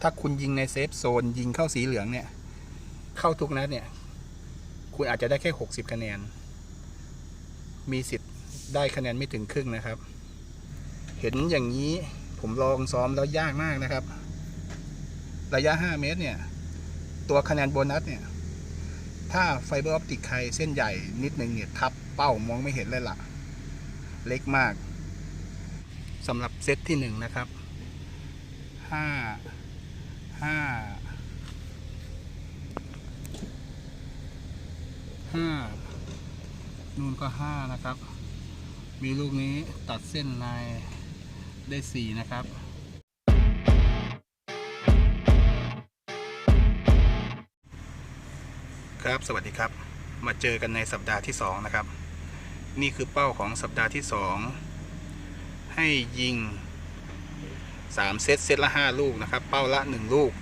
ถ้าคุณยิงในเซฟโซน ยิงเข้าสีเหลืองเนี่ย เข้าทุกนัดเนี่ย คุณอาจจะได้แค่หกสิบคะแนน มีสิทธิ์ได้คะแนนไม่ถึงครึ่งนะครับ เห็นอย่างนี้ผมลองซ้อมแล้วยากมากนะครับ ระยะ 5 เมตรเนี่ย ตัวคะแนนโบนัสเนี่ย ถ้าไฟเบอร์ออปติกใครเส้นใหญ่นิดหนึ่งเนี่ย ทับเป้ามองไม่เห็นเลยล่ะ เล็กมากสำหรับเซตที่หนึ่งนะครับห้า ห้าห้านู่นก็ห้านะครับ มีลูกนี้ตัดเส้นในได้สี่นะครับครับสวัสดีครับมาเจอกันในสัปดาห์ที่สองนะครับ นี่คือเป้าของสัปดาห์ที่สองให้ยิง สามเซต เซตละห้าลูกนะครับ เป้าละหนึ่งลูก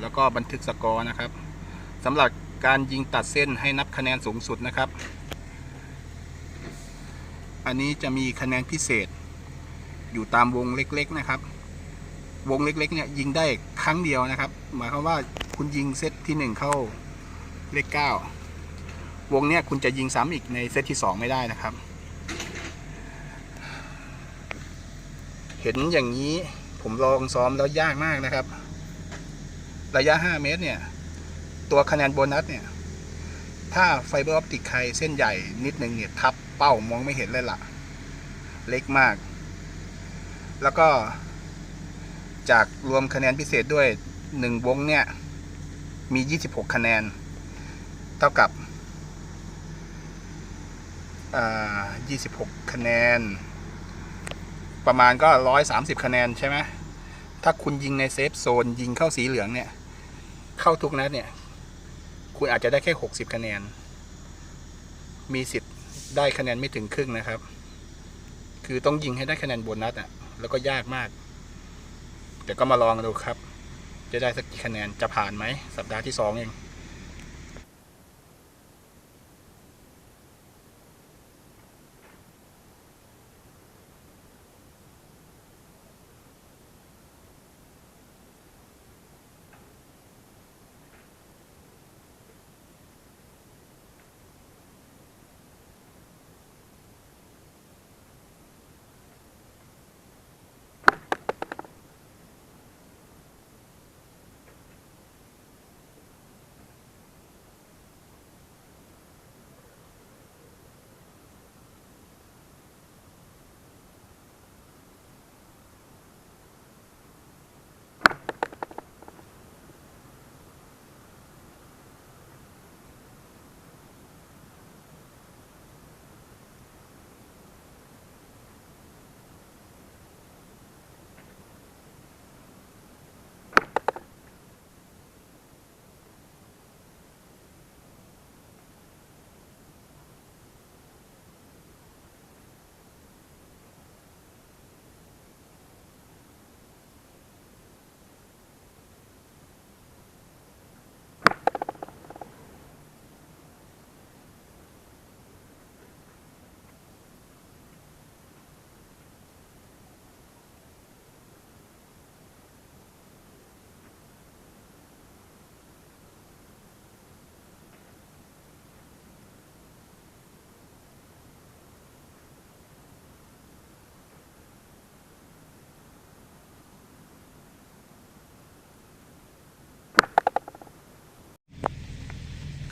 แล้วก็บันทึกสกอร์นะครับสำหรับการยิงตัดเส้นให้นับคะแนนสูงสุดนะครับ อันนี้จะมีคะแนนพิเศษ อยู่ตามวงเล็กๆนะครับ วงเล็กๆเนี่ยยิงได้ครั้งเดียวนะครับ หมายความว่าคุณยิงเซตที่หนึ่งเข้าเลขเก้าวงเนี้ยคุณจะยิงซ้ำอีกในเซตที่สองไม่ได้นะครับ เห็นอย่างนี้ผมลองซ้อมแล้วยากมากนะครับ ระยะ 5 เมตรเนี่ย ตัวคะแนนโบนัสเนี่ย ถ้าไฟเบอร์ออปติกใครเส้นใหญ่นิดหนึ่งเนี่ย ทับเป้ามองไม่เห็นเลยล่ะ เล็กมาก แล้วก็ จากรวมคะแนนพิเศษด้วย 1 วงเนี่ย มี 26 คะแนน เท่ากับอ่า26 คะแนน ประมาณก็ 130 คะแนนใช่ไหมถ้าคุณยิงในเซฟโซนยิงเข้าสีเหลืองเนี่ย เข้าทุกนัดเนี่ย คุณอาจจะได้แค่ 60 คะแนน มีสิทธิ์ได้คะแนนไม่ถึงครึ่งนะครับ คือต้องยิงให้ได้คะแนนโบนัสอะ แล้วก็ยากมากเดี๋ยวก็มาลองดูครับ จะได้สักกี่คะแนนจะผ่านไหมสัปดาห์ที่สองเอง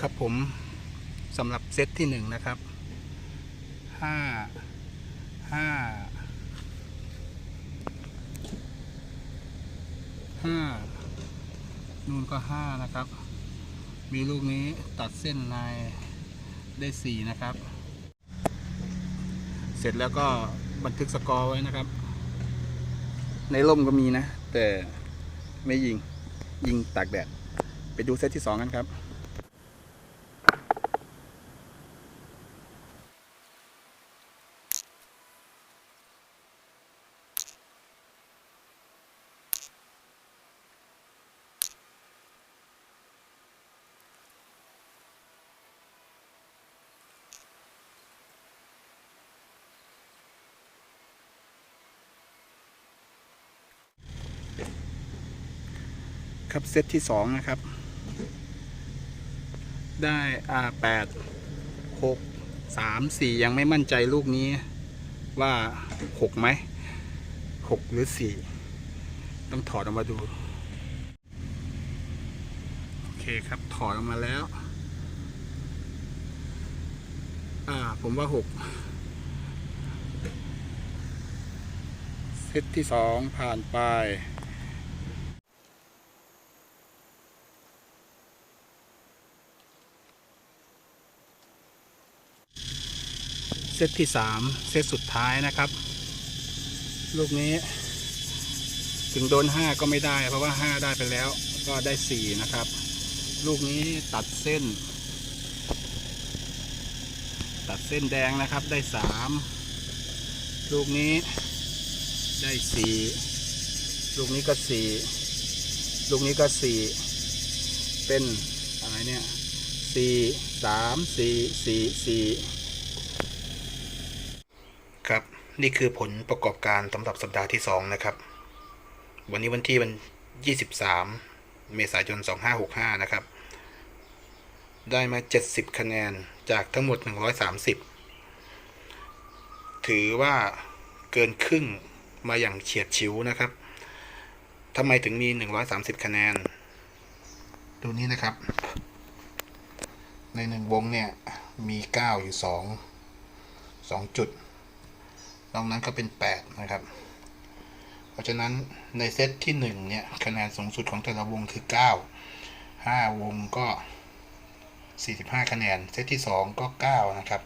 ครับผมสำหรับเซตที่หนึ่งนะครับห้าห้าห้านู่นก็ห้านะครับ มีลูกนี้ตัดเส้นในได้สี่นะครับ เสร็จแล้วก็บันทึกสกอร์ไว้นะครับ ในร่มก็มีนะ แต่ไม่ยิงยิงตากแดด ไปดูเซตที่สองกันครับ ครับเซตที่สองนะครับ ได้อ่าแปดหกสามสี่ยังไม่มั่นใจลูกนี้ว่าหกไหมหกหรือสี่ต้องถอดออกมาดู โอเคครับถอดออกมาแล้ว อ่าผมว่าหกเซตที่สองผ่านไป เซตที่สามเซตสุดท้ายนะครับ ลูกนี้ ถึงโดนห้าก็ไม่ได้ เพราะว่าห้าได้ไปแล้วก็ได้สี่นะครับ ลูกนี้ตัดเส้น ตัดเส้นแดงนะครับได้สามลูกนี้ได้สี่ลูกนี้ก็สี่ลูกนี้ก็สี่เป็นอะไรเนี่ยสี่สามสี่สี่สี่ นี่คือผลประกอบการสำหรับสัปดาห์ที่ 2 นะครับ วันนี้วันที่วัน 23 เมษายน 2565 นะครับ ได้มา 70 คะแนนจากทั้งหมด 130 ถือว่าเกินครึ่งมาอย่างเฉียดฉิวนะครับทำไมถึงมี 130 คะแนน ดูนี้นะครับ ในหนึ่งวงเนี่ย มี 9 อยู่ 2 2 จุด นอกนั้นก็เป็น 8 นะครับ เพราะฉะนั้นในเซตที่ 1 เนี่ยคะแนนสูงสุดของแต่ละวงคือ 9 5 วงก็ 45 คะแนน เซตที่ 2 ก็ 9 นะครับ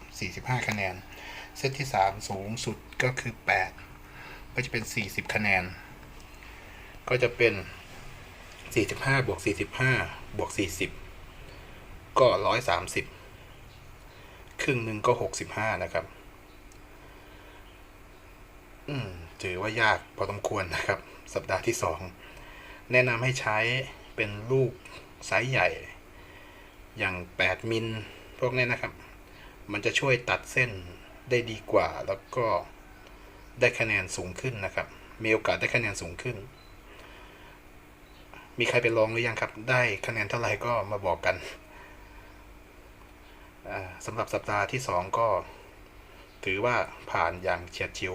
45 คะแนน เซตที่ 3 สูงสุดก็คือ 8 ก็จะเป็น 40 คะแนน ก็จะเป็น 45 บวก 45 บวก 40 ก็ 130 ครึ่งหนึ่งก็ 65 นะครับ ถือว่ายากพอสมควรนะครับ สัปดาห์ที่สองแนะนำให้ใช้เป็นลูกไซส์ใหญ่ อย่าง 8 มิลพวกนี้นะครับ มันจะช่วยตัดเส้นได้ดีกว่า แล้วก็ได้คะแนนสูงขึ้นนะครับ มีโอกาสได้คะแนนสูงขึ้น มีใครไปลองหรือยังครับ ได้คะแนนเท่าไหร่ก็มาบอกกันสำหรับสัปดาห์ที่สองก็ ถือว่าผ่านอย่างเฉียดฉิว